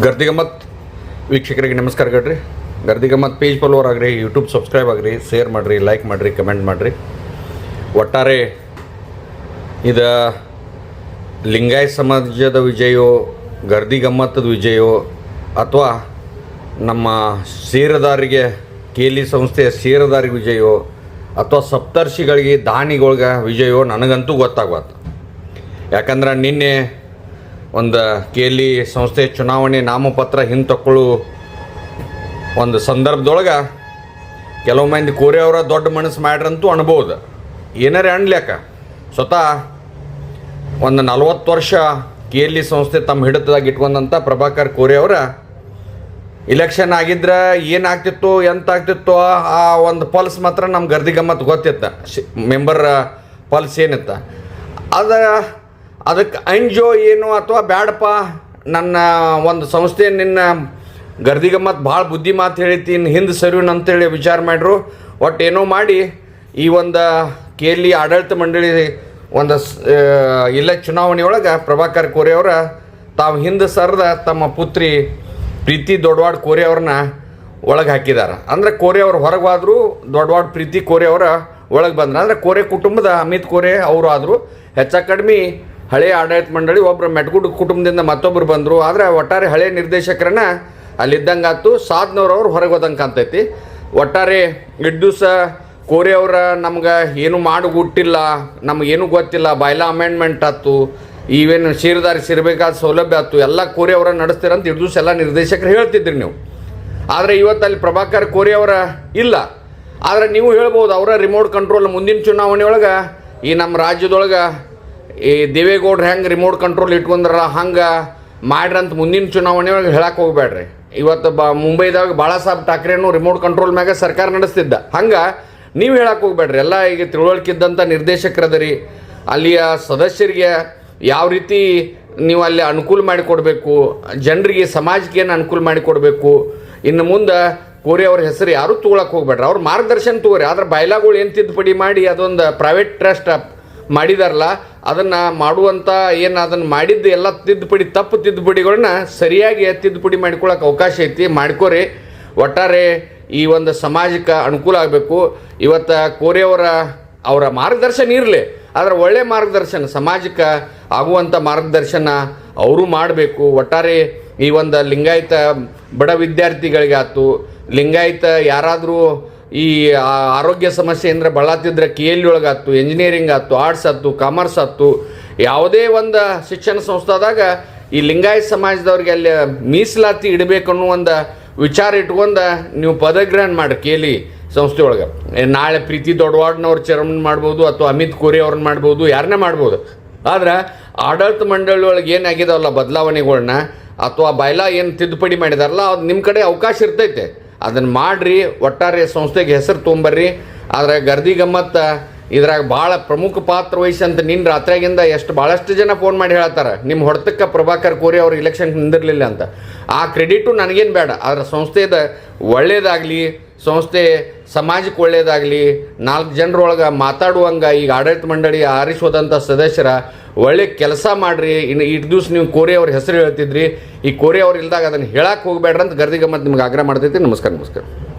ಗರ್ದಿಗಮ್ಮತ್ ವೀಕ್ಷಕರಿಗೆ ನಮಸ್ಕಾರ ಗಡ್ರಿ ಗರ್ದಿಗಮ್ಮತ್ ಪೇಜ್ ಫಾಲೋವರ್ ಆಗ್ರಿ ಯೂಟ್ಯೂಬ್ ಸಬ್ಸ್ಕ್ರೈಬ್ ಆಗ್ರಿ ಶೇರ್ ಮಾಡಿರಿ ಲೈಕ್ ಮಾಡಿರಿ ಕಮೆಂಟ್ ಮಾಡಿರಿ. ಒಟ್ಟಾರೆ ಇದು ಲಿಂಗಾಯ ಸಮಾಜದ ವಿಜಯೋ ಗರ್ದಿಗಮ್ಮತ್ತದ ವಿಜಯೋ, ಅಥವಾ ನಮ್ಮ ಷೇರುದಾರಿಗೆ ಕೇಲಿ ಸಂಸ್ಥೆಯ ಷೇರುದಾರಿಗೆ ವಿಜಯೋ, ಅಥವಾ ಸಪ್ತರ್ಷಿಗಳಿಗೆ ದಾನಿಗಳಿಗೆ ವಿಜಯೋ ನನಗಂತೂ ಗೊತ್ತಾಗ್ವತ್ತು ಯಾಕಂದ್ರೆ ನಿನ್ನೆ ಒಂದು ಕೇಲಿ ಸಂಸ್ಥೆ ಚುನಾವಣೆ ನಾಮಪತ್ರ ಹಿಂತಕೊಳ್ಳು ಒಂದು ಸಂದರ್ಭದೊಳಗೆ ಕೆಲವು ಮಂದಿ ಕೋರೆಯವರ ದೊಡ್ಡ ಮನಸ್ಸು ಮಾಡ್ರಂತೂ ಅನ್ಬೋದು. ಏನಾರೇ ಅಣ್ಲೇಕ ಸ್ವತಃ ಒಂದು ನಲ್ವತ್ತು ವರ್ಷ ಕೇಲಿ ಸಂಸ್ಥೆ ತಮ್ಮ ಹಿಡಿತದಾಗ ಇಟ್ಕೊಂಡಂಥ ಪ್ರಭಾಕರ್ ಕೋರೆ ಅವರ ಇಲೆಕ್ಷನ್ ಆಗಿದ್ರೆ ಏನಾಗ್ತಿತ್ತು ಎಂತಾಗ್ತಿತ್ತು ಆ ಒಂದು ಪಲ್ಸ್ ಮಾತ್ರ ನಮ್ಮ ಗರ್ದಿ ಗಮ್ಮತ್ ಗೊತ್ತಿತ್ತು. ಶಿ ಮೆಂಬರ್ ಪಲ್ಸ್ ಏನಿತ್ತು. ಅದ ಅದಕ್ಕೆ ಅಂಜೋ ಏನು ಅಥವಾ ಬ್ಯಾಡಪ್ಪ, ನನ್ನ ಒಂದು ಸಂಸ್ಥೆ ನಿನ್ನ ಗರ್ದಿಗೆ ಮತ್ತು ಭಾಳ ಬುದ್ಧಿ ಮಾತು ಹೇಳಿತಿ, ಇನ್ನು ಹಿಂದೆ ಸರಿವಿನ ಅಂತೇಳಿ ವಿಚಾರ ಮಾಡಿರು. ಒಟ್ಟು ಏನೋ ಮಾಡಿ, ಈ ಒಂದು ಕೇಲಿ ಆಡಳಿತ ಮಂಡಳಿ ಒಂದು ಇಲ್ಲ ಚುನಾವಣೆಯೊಳಗೆ ಪ್ರಭಾಕರ್ ಕೋರೆ ಅವರ, ತಾವು ಹಿಂದೆ ಸರದ ತಮ್ಮ ಪುತ್ರಿ ಪ್ರೀತಿ ದೊಡ್ಡವಾಡ್ ಕೋರೆ ಅವ್ರನ್ನ ಒಳಗೆ ಹಾಕಿದ್ದಾರೆ ಅಂದರೆ ಕೋರೆ ಅವರು ಹೊರಗೆ ಹೋದ್ರು ದೊಡ್ಡವಾಡ್ ಪ್ರೀತಿ ಕೋರೆ ಅವರ ಒಳಗೆ ಬಂದ್ರು. ಅಂದರೆ ಕೋರೆ ಕುಟುಂಬದ ಅಮಿತ್ ಕೋರೆ ಅವರು ಆದರೂ. ಹೆಚ್ಚ ಕಡಿಮೆ ಹಳೆಯ ಆಡಳಿತ ಮಂಡಳಿ ಒಬ್ಬರು ಮೆಟ್ಗುಡ್ ಕುಟುಂಬದಿಂದ ಮತ್ತೊಬ್ಬರು ಬಂದರು. ಆದರೆ ಒಟ್ಟಾರೆ ಹಳೆ ನಿರ್ದೇಶಕರನ್ನ ಅಲ್ಲಿದ್ದಂಗೆ ಆತು ಸಾಧ್ನವ್ರವ್ರು ಹೊರಗೆ ಹೋದಂಗೆ ಕಾಣ್ತೈತಿ ಒಟ್ಟಾರೆ ದಿವಸ ಕೋರಿಯವ್ರ ನಮ್ಗೆ ಏನು ಮಾಡಿ ಗುಟ್ಟಿಲ್ಲ ನಮಗೇನು ಗೊತ್ತಿಲ್ಲ ಬಾಯ್ಲಾ ಅಮೆಂಡ್ಮೆಂಟ್ ಆಯ್ತು, ಈವೇನು ಶೀರ್ದಾರಿ ಸಿರಬೇಕಾದ ಸೌಲಭ್ಯ ಆಯ್ತು, ಎಲ್ಲ ಕೋರಿಯವ್ರ ನಡೆಸ್ತೀರಂತ ಇಡ್ದು ಎಲ್ಲ ನಿರ್ದೇಶಕರು ಹೇಳ್ತಿದ್ರಿ ನೀವು. ಆದರೆ ಇವತ್ತು ಅಲ್ಲಿ ಪ್ರಭಾಕರ್ ಕೋರಿಯವರ ಇಲ್ಲ. ಆದರೆ ನೀವು ಹೇಳ್ಬೋದು, ಅವರ ರಿಮೋಟ್ ಕಂಟ್ರೋಲ್ ಮುಂದಿನ ಚುನಾವಣೆ ಒಳಗೆ ಈ ನಮ್ಮ ರಾಜ್ಯದೊಳಗೆ ಈ ದೇವೇಗೌಡ್ರು ಹೆಂಗೆ ರಿಮೋಟ್ ಕಂಟ್ರೋಲ್ ಇಟ್ಕೊಂಡ್ರಲ್ಲ ಹಂಗೆ ಮಾಡ್ರಂತ ಮುಂದಿನ ಚುನಾವಣೆ ಒಳಗೆ ಹೇಳಕ್ಕೆ ಹೋಗ್ಬೇಡ್ರಿ. ಇವತ್ತು ಬ ಮುಂಬೈದಾಗ ಬಾಳಾ ಸಾಹೇಬ್ ಠಾಕ್ರೆನು ರಿಮೋಟ್ ಕಂಟ್ರೋಲ್ ಮ್ಯಾಗ ಸರ್ಕಾರ ನಡೆಸ್ತಿದ್ದ. ಹಂಗೆ ನೀವು ಹೇಳಕ್ಕೆ ಹೋಗ್ಬೇಡ್ರಿ. ಎಲ್ಲ ಈಗ ತಿಳುವಳಿಕಿದ್ದಂಥ ನಿರ್ದೇಶಕರದರಿ, ಅಲ್ಲಿಯ ಸದಸ್ಯರಿಗೆ ಯಾವ ರೀತಿ ನೀವು ಅಲ್ಲಿ ಅನುಕೂಲ ಮಾಡಿಕೊಡ್ಬೇಕು, ಜನರಿಗೆ ಸಮಾಜಕ್ಕೆ ಏನು ಅನುಕೂಲ ಮಾಡಿಕೊಡ್ಬೇಕು, ಇನ್ನು ಮುಂದೆ ಕೋರಿ ಅವ್ರ ಹೆಸರು ಯಾರೂ ತೊಗೊಳಕ್ಕೆ ಹೋಗ್ಬೇಡ್ರಿ. ಅವ್ರ ಮಾರ್ಗದರ್ಶನ ತಗೋರಿ. ಆದ್ರೆ ಬಯಲಾಗಳು ಏನು ತಿದ್ದುಪಡಿ ಮಾಡಿ ಅದೊಂದು ಪ್ರೈವೇಟ್ ಟ್ರಸ್ಟ್ ಮಾಡಿದಾರಲ್ಲ ಅದನ್ನು ಮಾಡುವಂಥ ಏನು ಅದನ್ನು ಮಾಡಿದ್ದು ಎಲ್ಲ ತಿದ್ದುಪಡಿ, ತಪ್ಪು ತಿದ್ದುಪಡಿಗಳನ್ನ ಸರಿಯಾಗಿ ತಿದ್ದುಪಡಿ ಮಾಡ್ಕೊಳಕ್ಕೆ ಅವಕಾಶ ಐತಿ. ಮಾಡ್ಕೋರಿ. ಒಟ್ಟಾರೆ ಈ ಒಂದು ಸಮಾಜಕ್ಕೆ ಅನುಕೂಲ ಆಗಬೇಕು. ಇವತ್ತು ಕೋರೆಯವರ, ಅವರ ಮಾರ್ಗದರ್ಶನ ಇರಲಿ. ಆದರೆ ಒಳ್ಳೆ ಮಾರ್ಗದರ್ಶನ, ಸಮಾಜಕ್ಕೆ ಆಗುವಂಥ ಮಾರ್ಗದರ್ಶನ ಅವರು ಮಾಡಬೇಕು. ಒಟ್ಟಾರೆ ಈ ಒಂದು ಲಿಂಗಾಯತ ಬಡ ವಿದ್ಯಾರ್ಥಿಗಳಿಗೆ ಆಯ್ತು ಲಿಂಗಾಯತ ಯಾರಾದರೂ ಈ ಆರೋಗ್ಯ ಆರೋಗ್ಯ ಅಂದರೆ ಬಳತ್ತಿದ್ರೆ ಕೆ ಎಲ್ ಒಳಗಾಯ್ತು ಇಂಜಿನಿಯರಿಂಗ್ ಆಯ್ತು ಆರ್ಟ್ಸ್ ಆಯ್ತು ಕಾಮರ್ಸ್ ಆಯ್ತು ಯಾವುದೇ ಒಂದು ಶಿಕ್ಷಣ ಸಂಸ್ಥಾದಾಗ ಈ ಲಿಂಗಾಯತ್ ಸಮಾಜದವ್ರಿಗೆ ಅಲ್ಲಿ ಮೀಸಲಾತಿ ಇಡಬೇಕು ಅನ್ನೋ ಒಂದು ವಿಚಾರ ಇಟ್ಕೊಂಡು ನೀವು ಪದಗ್ರಹಣ ಮಾಡಿ ಕೇಳಿ ಸಂಸ್ಥೆ ಒಳಗೆ ಏ, ನಾಳೆ ಪ್ರೀತಿ ದೊಡ್ಡವಾಡ್ನವ್ರ ಚೇರ್ಮನ್ ಮಾಡ್ಬೋದು ಅಥವಾ ಅಮಿತ್ ಕೋರಿ ಅವ್ರನ್ನ ಮಾಡ್ಬೋದು ಯಾರನ್ನೇ ಮಾಡ್ಬೋದು. ಆದ್ರೆ ಆಡಳಿತ ಮಂಡಳಿ ಒಳಗೆ ಏನಾಗಿದಾವಲ್ಲ ಬದಲಾವಣೆಗಳನ್ನ ಅಥವಾ ಬೈಲಾ ಏನು ತಿದ್ದುಪಡಿ ಮಾಡಿದಾರಲ್ಲ ಅದು ನಿಮ್ಮ ಕಡೆ ಅವಕಾಶ ಇರ್ತೈತೆ. ಅದನ್ನು ಮಾಡಿರಿ, ಒಟ್ಟಾರೆ ಸಂಸ್ಥೆಗೆ ಹೆಸರು ತೊಗೊಂಬರ್ರಿ. ಆದರೆ ಗರ್ದಿ ಗಮ್ಮತ್ತ ಇದ್ರಾಗ ಭಾಳ ಪ್ರಮುಖ ಪಾತ್ರ ವಹಿಸಿ ಅಂತ ನಿನ್ನ ರಾತ್ರಿಯಾಗಿಂದ ಎಷ್ಟು ಭಾಳಷ್ಟು ಜನ ಫೋನ್ ಮಾಡಿ ಹೇಳ್ತಾರೆ. ನಿಮ್ಮ ಹೊಡೆತಕ್ಕೆ ಪ್ರಭಾಕರ್ ಕೋರಿ ಅವ್ರು ಇಲೆಕ್ಷನ್ ನಿಂದಿರಲಿಲ್ಲ ಅಂತ. ಆ ಕ್ರೆಡಿಟು ನನಗೇನು ಬೇಡ. ಆದರೆ ಸಂಸ್ಥೆದ ಒಳ್ಳೇದಾಗಲಿ, ಸಂಸ್ಥೆ ಸಮಾಜಕ್ಕೆ ಒಳ್ಳೆಯದಾಗಲಿ ನಾಲ್ಕು ಜನರೊಳಗೆ ಮಾತಾಡುವಂಗೆ ಈಗ ಆಡಳಿತ ಮಂಡಳಿ ಆರಿಸೋದಂಥ ಸದಸ್ಯರ ಒಳ್ಳೆ ಕೆಲಸ ಮಾಡಿರಿ. ಇನ್ನು ಇಟ್ಟು ದಿವ್ಸ ನೀವು ಕೋರಿ ಅವ್ರ ಹೆಸರು ಹೇಳ್ತಿದ್ರಿ. ಈ ಕೋರಿ ಅವ್ರು ಇಲ್ದಾಗ ಅದನ್ನು ಹೇಳಕ್ಕೆ ಹೋಗ್ಬೇಡ್ರಿ ಅಂತ ಗರ್ದಿಗೆ ಗಮ್ಮತ್ ನಿಮ್ಗೆ ಆಗ್ರಹ ಮಾಡ್ತೈತಿ. ನಮಸ್ಕಾರ ನಮಸ್ಕಾರ.